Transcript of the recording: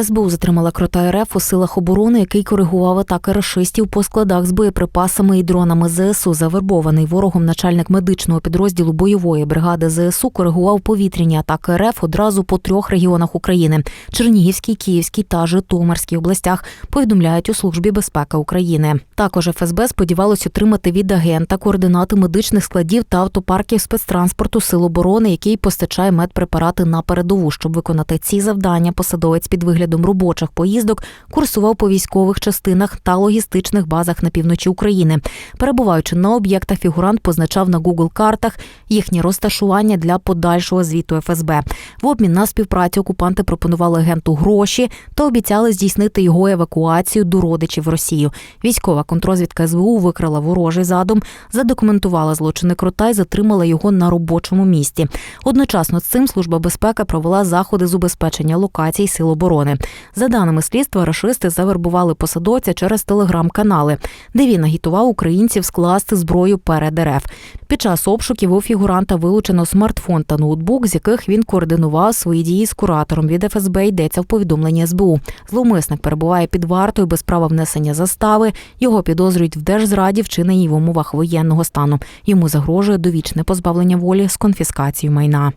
СБУ затримала крота РФ у силах оборони, який коригував атаки рашистів по складах з боєприпасами і дронами ЗСУ. Завербований ворогом начальник медичного підрозділу бойової бригади ЗСУ коригував повітряні атаки РФ одразу по трьох регіонах України: Чернігівській, Київській та Житомирській областях. Повідомляють у службі безпеки України. Також ФСБ сподівалось отримати від агента координати медичних складів та автопарків спецтранспорту Сил оборони, який постачає медпрепарати на передову. Щоб виконати ці завдання, посадовець під виглядом робочих поїздок курсував по військових частинах та логістичних базах на півночі України. Перебуваючи на об'єктах, фігурант позначав на Google картах їхнє розташування для подальшого звіту ФСБ. В обмін на співпрацю окупанти пропонували агенту гроші та обіцяли здійснити його евакуацію до родичів в Росію. Військова контрозвідка СБУ викрила ворожий задум, задокументувала злочини крота і затримала його на робочому місці. Одночасно з цим служба безпеки провела заходи з убезпечення локацій сил оборони. За даними слідства, рашисти завербували посадовця через телеграм-канали, де він агітував українців скласти зброю перед РФ. Під час обшуків у фігуранта вилучено смартфон та ноутбук, з яких він координував свої дії з куратором від ФСБ. Йдеться в повідомленні СБУ. Зловмисник перебуває під вартою без права внесення застави. Його підозрюють в держзраді, вчиненій в умовах воєнного стану. Йому загрожує довічне позбавлення волі з конфіскацією майна.